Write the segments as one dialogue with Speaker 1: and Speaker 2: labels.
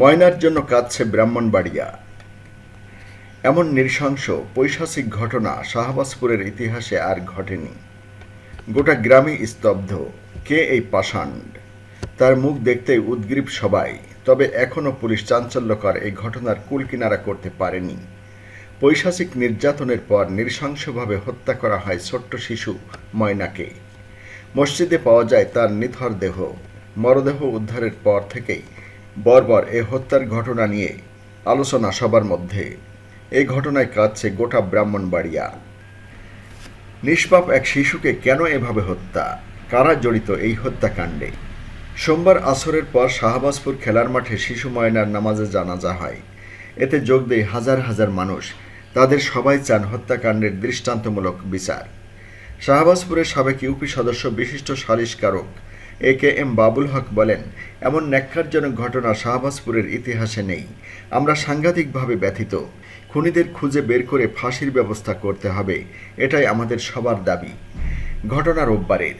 Speaker 1: ময়নার জন্য কাঁদছে ব্রাহ্মণবাড়িয়া। এমন নৃশংস, পৈশাচিক ঘটনা শাহবাজপুরের ইতিহাসে আর ঘটেনি। গোটা গ্রামে স্তব্ধ। কে এই পাষাণ্ড তার মুখ দেখতেই উদ্গ্রীব সবাই, তবে এখনও পুলিশ চাঞ্চল্যকর এই ঘটনার কুলকিনারা করতে পারেনি। পৈশাচিক নির্যাতনের পর নৃশংসভাবে হত্যা করা হয় ছোট্ট শিশু ময়নাকে। মসজিদে পাওয়া যায় তার নিথর দেহ। মরদেহ উদ্ধারের পর থেকেই বর্বর এ হত্যার ঘটনা নিয়ে আলোচনা সবার মধ্যে। এই ঘটনায় কাঁদছে গোটা ব্রাহ্মণবাড়িয়া। নিষ্পাপ এক শিশুকে কেন এভাবে হত্যা? কারা জড়িত এই হত্যাকাণ্ডে? সোমবার আসরের পর শাহবাজপুর খেলার মাঠে শিশু ময়নার নামাজে জানাজা হয়। এতে যোগ দেয় হাজার হাজার মানুষ। তাদের সবাই চান হত্যাকাণ্ডের দৃষ্টান্তমূলক বিচার। শাহবাজপুরের সাবেক ইউপি সদস্য বিশিষ্ট সালিশকারক এ কে এম বাবুল হক বলেন, এমন ন্যাক্কারজনক ঘটনা শাহবাজপুরের ইতিহাসে নেই। আমরা সাংঘাতিকভাবে ব্যথিত। খুনিদের খুঁজে বের করে ফাঁসির ব্যবস্থা করতে হবে। এটাই আমাদের সবার দাবি। ঘটনা রোববারের।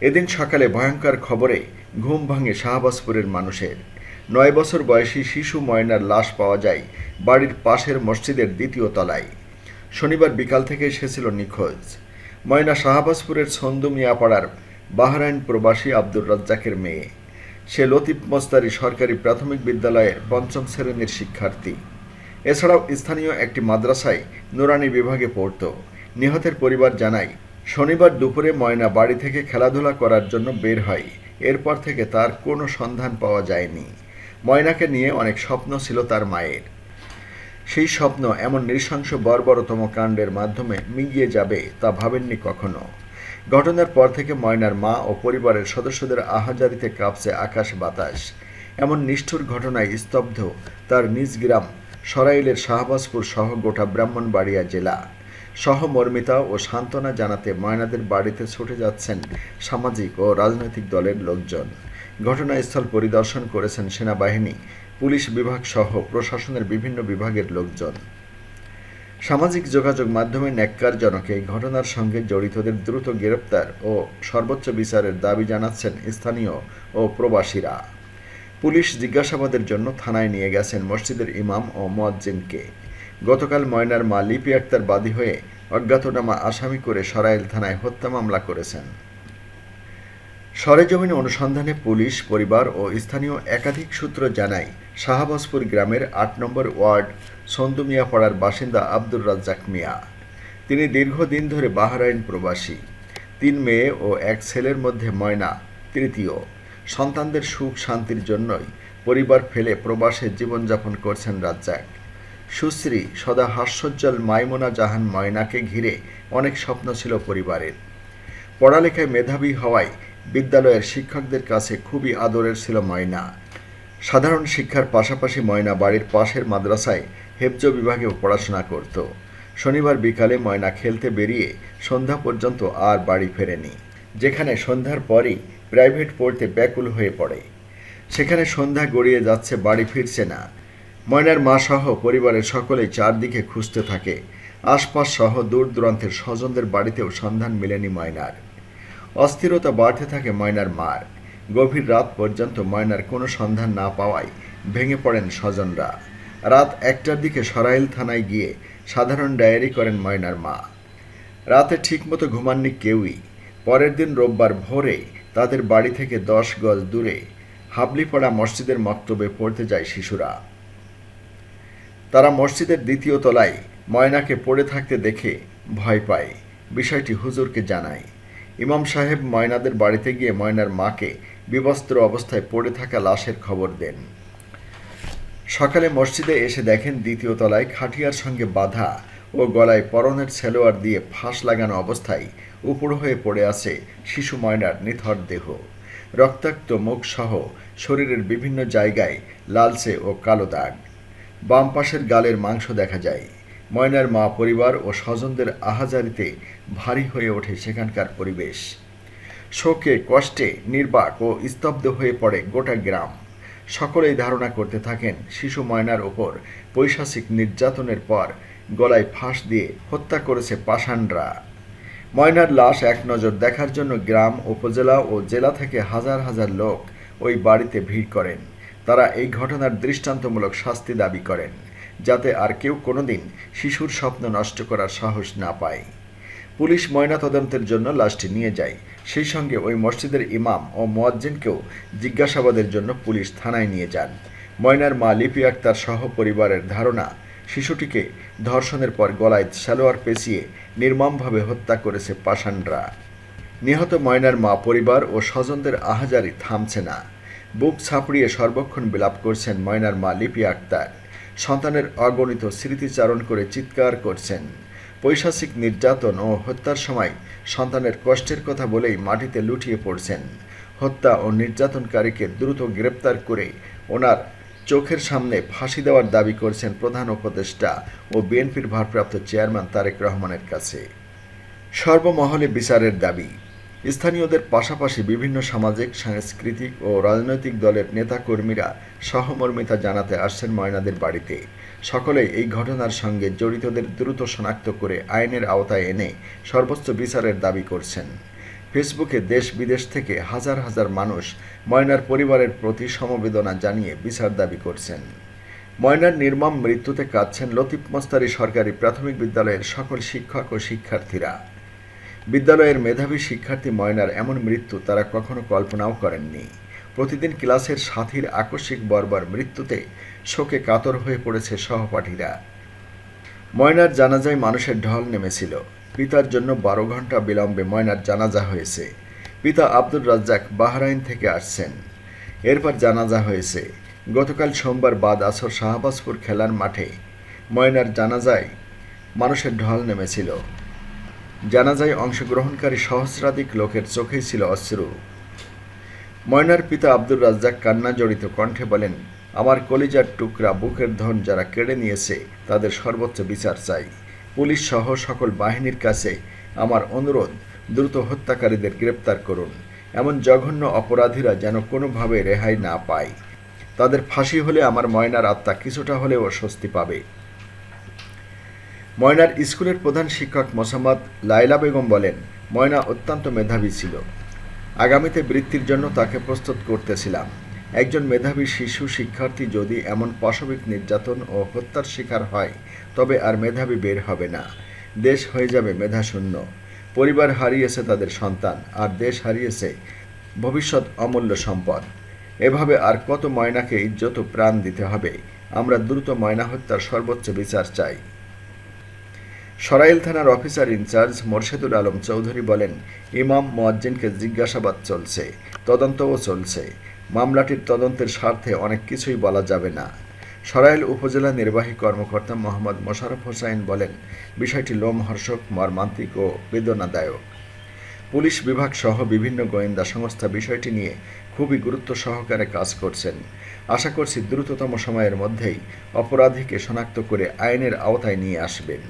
Speaker 1: এদিন সকালে ভয়ঙ্কর খবরে ঘুম ভাঙে শাহবাজপুরের মানুষের। নয় বছর বয়সী শিশু ময়নার লাশ পাওয়া যায় বাড়ির পাশের মসজিদের দ্বিতীয় তলায়। শনিবার বিকাল থেকে এসেছিল নিখোঁজ। ময়না শাহবাজপুরের ছন্দু মিয়াপাড়ার বাহরাইন প্রবাসী আব্দুর রাজ্জাকের মেয়ে। সে লতিফ মোস্তারি সরকারি প্রাথমিক বিদ্যালয়ের পঞ্চম শ্রেণির শিক্ষার্থী। এছাড়াও স্থানীয় একটি মাদ্রাসায় নুরানি বিভাগে পড়ত। নিহতের পরিবার জানায়, শনিবার দুপুরে ময়না বাড়ি থেকে খেলাধুলা করার জন্য বের হয়। এরপর থেকে তার কোনো সন্ধান পাওয়া যায়নি। ময়নাকে নিয়ে অনেক স্বপ্ন ছিল তার মায়ের। সেই স্বপ্ন এমন নৃশংস বর্বরতম কাণ্ডের মাধ্যমে মিলিয়ে যাবে তা ভাবেননি কখনো। ঘটনার পর থেকে ময়নার মা ও পরিবারের সদস্যদের আহাজারিতে কাঁপছে আকাশ বাতাস। এমন নিষ্ঠুর ঘটনায় স্তব্ধ তার নিজ গ্রাম সরাইলের শাহবাজপুর সহ গোটা ব্রাহ্মণবাড়িয়া জেলা। সহমর্মিতা ও সান্ত্বনা জানাতে ময়নাদের বাড়িতে ছুটে যাচ্ছেন সামাজিক ও রাজনৈতিক দলের লোকজন। ঘটনাস্থল পরিদর্শন করেছেন সেনাবাহিনী, পুলিশ বিভাগ সহ প্রশাসনের বিভিন্ন বিভাগের লোকজন। সামাজিক যোগাযোগ মাধ্যমে ন্যাক্কারজনক এই ঘটনার সঙ্গে জড়িতদের দ্রুত গ্রেপ্তার ও সর্বোচ্চ বিচারের দাবি জানাচ্ছেন স্থানীয় ও প্রবাসীরা। পুলিশ জিজ্ঞাসাবাদের জন্য থানায় নিয়ে গেছেন মসজিদের ইমাম ও মোয়াজ্জিনকে। গতকাল ময়নার মা লিপি আক্তার বাদী হয়ে অজ্ঞাতনামা আসামি করে সরাইল থানায় হত্যা মামলা করেছেন। সরেজমিন অনুসন্ধানে পুলিশ, পরিবার ও স্থানীয় একাধিক সূত্র জানায়, শাহবাজপুর গ্রামের আট নম্বর ওয়ার্ড সন্দুমিয়া পাড়ার বাসিন্দা আব্দুর রাজ্জাক মিয়া। তিনি দীর্ঘদিন ধরে বাহরাইন প্রবাসী। তিন মেয়ে ও এক ছেলের মধ্যে ময়না তৃতীয়। সন্তানদের সুখ শান্তির জন্যই পরিবার ফেলে প্রবাসে জীবনযাপন করছেন রাজ্জাক। সুশ্রী সদা হাস্যোজ্জ্বল মাইমোনা জাহান ময়নাকে ঘিরে অনেক স্বপ্ন ছিল পরিবারের। পড়ালেখায় মেধাবী হওয়ায় বিদ্যালয়ের শিক্ষকদের কাছে খুবই আদরের ছিল ময়না। সাধারণ শিক্ষার পাশাপাশি ময়না বাড়ির পাশের মাদ্রাসায় হেফজ বিভাগেও পড়াশোনা করত। শনিবার বিকালে ময়না খেলতে বেরিয়ে সন্ধ্যা পর্যন্ত আর বাড়ি ফেরেনি, যেখানে সন্ধ্যার পরই প্রাইভেট পড়তে ব্যাকুল হয়ে পড়ে। সেখানে সন্ধ্যা গড়িয়ে যাচ্ছে, বাড়ি ফিরছে না। ময়নার মা সহ পরিবারের সকলেই চারদিকে খুঁজতে থাকে। আশপাশ সহ দূর দূরান্তের স্বজনদের বাড়িতেও সন্ধান মেলেনি ময়নার। অস্থিরতা বাড়তে থাকে ময়নার মার। গভীর রাত পর্যন্ত ময়নার কোনো সন্ধান না পাওয়ায় ভেঙে পড়েন স্বজনরা। রাত একটার দিকে সরাইল থানায় গিয়ে সাধারণ ডায়েরি করেন ময়নার মা। রাতে ঠিকমতো ঘুমাননি কেউই। পরের দিন রোববার ভোরে তাদের বাড়ি থেকে দশ গজ দূরে হাবলিপাড়া মসজিদের মক্তবে পড়তে যায় শিশুরা। তারা মসজিদের দ্বিতীয় তলায় ময়নাকে পড়ে থাকতে দেখে ভয় পায়। বিষয়টি হুজুরকে জানায়। ইমাম সাহেব ময়নাদের বাড়িতে গিয়ে ময়নার মাকে বিবস্ত্র অবস্থায় পড়ে থাকা লাশের খবর দেন। সকালে মসজিদে এসে দেখেন দ্বিতীয় তলায় খাটিয়ার সঙ্গে বাধা ও গলায় পরনের সেলোয়ার দিয়ে ফাঁস লাগানো অবস্থায় উপর হয়ে পড়ে আছে শিশু ময়নার নিথর দেহ। রক্তাক্ত মুখ সহ শরীরের বিভিন্ন জায়গায় লালচে ও কালো দাগ। বাম পাশের গালের মাংস দেখা যায়। ময়নার মা পরিবার ও স্বজনদের আহাজারিতে ভারী হয়ে ওঠে সেখানকার পরিবেশ। শোকে, কষ্টে, নির্বাক ও স্তব্ধ হয়ে পড়ে গোটা গ্রাম। সকলেই ধারণা করতে থাকেন, শিশু ময়নার ওপর পৈশাচিক নির্যাতনের পর গলায় ফাঁস দিয়ে হত্যা করেছে পাষাণরা। ময়নার লাশ এক নজর দেখার জন্য গ্রাম, উপজেলা ও জেলা থেকে হাজার হাজার লোক ওই বাড়িতে ভিড় করেন। তারা এই ঘটনার দৃষ্টান্তমূলক শাস্তি দাবি করেন। যাতে আর কেউ কোনোদিন শিশুর স্বপ্ন নষ্ট করার সাহস না পায়। পুলিশ ময়নাতদন্তের জন্য লাশটি নিয়ে যায়। সেই সঙ্গে ওই মসজিদের ইমাম ও মোয়াজ্জিনকেও জিজ্ঞাসাবাদের জন্য পুলিশ থানায় নিয়ে যান। ময়নার মা লিপি আক্তার সহ পরিবারের ধারণা, শিশুটিকে ধর্ষণের পর গলায় সালোয়ার পেঁচিয়ে নির্মমভাবে হত্যা করেছে পাষাণরা। নিহত ময়নার মা পরিবার ও স্বজনদের আহাজারি থামছে না। বুক ছাপড়িয়ে সর্বক্ষণ বিলাপ করছেন ময়নার মা লিপি আক্তার। সন্তানের অগণিত স্মৃতিচারণ করে চিৎকার করছেন। পৈশাচিক নির্যাতন ও হত্যার সময় সন্তানের কষ্টের কথা বলেই মাটিতে লুটিয়ে পড়ছেন। হত্যা ও নির্যাতনকারীকে দ্রুত গ্রেপ্তার করে ওনার চোখের সামনে ফাঁসি দেওয়ার দাবি করছেন প্রধান উপদেষ্টা ও বিএনপির ভারপ্রাপ্ত চেয়ারম্যান তারেক রহমানের কাছে। সর্বমহলে বিচারের দাবি স্থানীয়দের পাশাপাশি বিভিন্ন সামাজিক, সাংস্কৃতিক ও রাজনৈতিক দলের নেতাকর্মীরা সহমর্মিতা জানাতে আসছেন ময়নাদের বাড়িতে। সকলেই এই ঘটনার সঙ্গে জড়িতদের দ্রুত শনাক্ত করে আইনের আওতায় এনে সর্বোচ্চ বিচারের দাবি করছেন। ফেসবুকে দেশ বিদেশ থেকে হাজার হাজার মানুষ ময়নার পরিবারের প্রতি সমবেদনা জানিয়ে বিচার দাবি করছেন। ময়নার নির্মম মৃত্যুতে কাঁদছেন লতিফ মস্তারি সরকারি প্রাথমিক বিদ্যালয়ের সকল শিক্ষক ও শিক্ষার্থীরা। বিদ্যালয়ের মেধাবী শিক্ষার্থী ময়নার এমন মৃত্যু তারা কখনো কল্পনাও করেননি। প্রতিদিন ক্লাসের সাথীর আকস্মিক বর্বর মৃত্যুতে শোকে কাতর হয়ে পড়েছে সহপাঠীরা। ময়নার জানাজায় মানুষের ঢল নেমেছিল। পিতার জন্য বারো ঘণ্টা বিলম্বে ময়নার জানাজা হয়েছে। পিতা আব্দুর রাজ্জাক বাহরাইন থেকে আসছেন। এরপর জানাজা হয়েছে। গতকাল সোমবার বাদ আসর শাহবাজপুর খেলার মাঠে ময়নার জানাজায় মানুষের ঢল নেমেছিল। জানাজায় অংশগ্রহণকারী সহস্রাধিক লোকের চোখেই ছিল অশ্রু। ময়নার পিতা আব্দুর রাজ্জাক কান্না জড়িত কণ্ঠে বলেন, আমার কলিজার টুকরা বুকের ধন যারা কেড়ে নিয়েছে, তাদের সর্বোচ্চ বিচার চাই। পুলিশ সহ সকল বাহিনীর কাছে আমার অনুরোধ, দ্রুত হত্যাকারীদের গ্রেপ্তার করুন। এমন জঘন্য অপরাধীরা যেন কোনোভাবে রেহাই না পায়। তাদের ফাঁসি হলে আমার ময়নার আত্মা কিছুটা হলেও স্বস্তি পাবে। ময়নার স্কুলের প্রধান শিক্ষক মোসাম্মদ লাইলা বেগম বলেন, ময়না অত্যন্ত মেধাবী ছিল। আগামীতে বৃত্তির জন্য তাকে প্রস্তুত করতেছিলাম। একজন মেধাবী শিশু শিক্ষার্থী যদি এমন পাশবিক নির্যাতন ও হত্যার শিকার হয়, তবে আর মেধাবী বের হবে না। দেশ হয়ে যাবে মেধাশূন্য। পরিবার হারিয়েছে তাদের সন্তান, আর দেশ হারিয়েছে ভবিষ্যৎ অমূল্য সম্পদ। এভাবে আর কত ময়নাকে ইজ্জত প্রাণ দিতে হবে? আমরা দ্রুত ময়না হত্যার সর্বোচ্চ বিচার চাই। সরাইল থানার officer in charge Morshedul Alam Chowdhury বলেন, ইমাম মোয়াজ্জিনকে জিজ্ঞাসাবাদ চলছে, তদন্তও চলছে। মামলাটির তদন্তের স্বার্থে অনেক কিছুই বলা যাবে না। সরাইল উপজেলা নির্বাহী কর্মকর্তা মোহাম্মদ মোশারফ হোসাইন বলেন, বিষয়টি লোমহর্ষক, মর্মান্তিক ও বেদনাদায়ক। পুলিশ বিভাগ সহ বিভিন্ন গোয়েন্দা সংস্থা বিষয়টি নিয়ে খুবই গুরুত্ব সহকারে কাজ করছেন। আশা করছি দ্রুততম সময়ের মধ্যেই অপরাধীকে শনাক্ত করে আইনের আওতায় নিয়ে আসবেন।